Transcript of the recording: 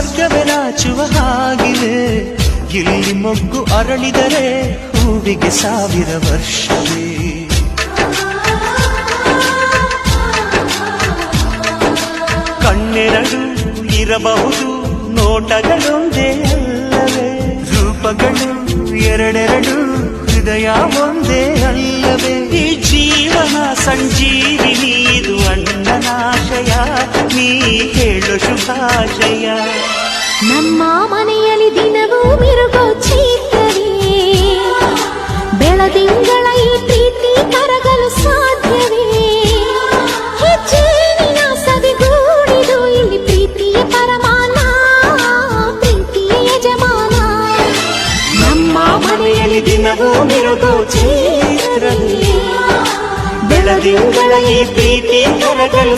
ಸ್ವರ್ಗವೇ ನಾಚುವ ಹಾಗಿದೆ. ಇಲ್ಲಿ ಮೊಗ್ಗು ಅರಳಿದರೆ ಹೂವಿಗೆ ಸಾವಿರ ವರ್ಷವೇ. ಕಣ್ಣೆರಡು ಇರಬಹುದು, ನೋಟಗಳೊಂದೇ ಅಲ್ಲವೇ. ರೂಪಗಳು ಎರಡೆರಡು, ಹೃದಯ ಒಂದೇ ಅಲ್ಲವೇ. ಈ ಜೀವನ ಸಂಜೀವಿನಿ, ಇದು ಅಣ್ಣನಾಶಯ, ನೀ ಹೇಳು ಶುಭಾಶಯ. ಬೆಳದಿಂಗಳ ಈ ಪ್ರೀತಿ ಕರಗಲು ಸಾಧ್ಯವೇ ಹೆಜ್ಜೇನಿನ ಸವಿಗೂಡಿದು ಇಲ್ಲಿ ಪ್ರೀತಿಯ ಪರಮಾನ ಪ್ರೀತಿಯ ಯಜಮಾನ ನಮ್ಮ ಮನೆಯಲ್ಲಿ ದಿನವೂ ಮಿರುಗೋ ಚೈತ್ರವೇ ಬೆಳದಿಂಗಳ ಈ ಪ್ರೀತಿ ಕರಗಲು